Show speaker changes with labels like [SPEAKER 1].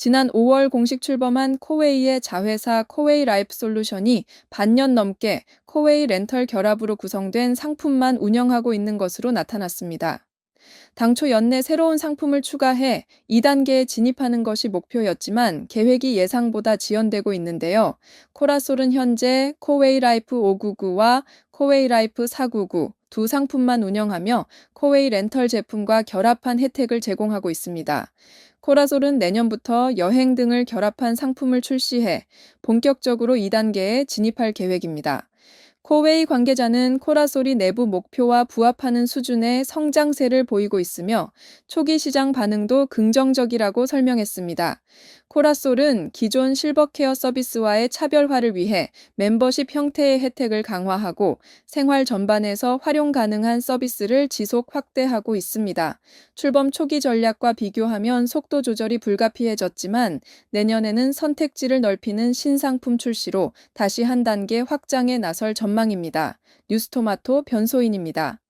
[SPEAKER 1] 지난 5월 공식 출범한 코웨이의 자회사 코웨이 라이프 솔루션이 반년 넘게 코웨이 렌털 결합으로 구성된 상품만 운영하고 있는 것으로 나타났습니다. 당초 연내 새로운 상품을 추가해 2단계에 진입하는 것이 목표였지만 계획이 예상보다 지연되고 있는데요. 코라솔은 현재 코웨이 라이프 599와 코웨이 라이프 499 두 상품만 운영하며 코웨이 렌털 제품과 결합한 혜택을 제공하고 있습니다. 코라솔은 내년부터 여행 등을 결합한 상품을 출시해 본격적으로 2단계에 진입할 계획입니다. 코웨이 관계자는 코라솔이 내부 목표와 부합하는 수준의 성장세를 보이고 있으며 초기 시장 반응도 긍정적이라고 설명했습니다. 코라솔은 기존 실버케어 서비스와의 차별화를 위해 멤버십 형태의 혜택을 강화하고 생활 전반에서 활용 가능한 서비스를 지속 확대하고 있습니다. 출범 초기 전략과 비교하면 속도 조절이 불가피해졌지만 내년에는 선택지를 넓히는 신상품 출시로 다시 한 단계 확장에 나설 전망입니다. 뉴스토마토 변소인입니다.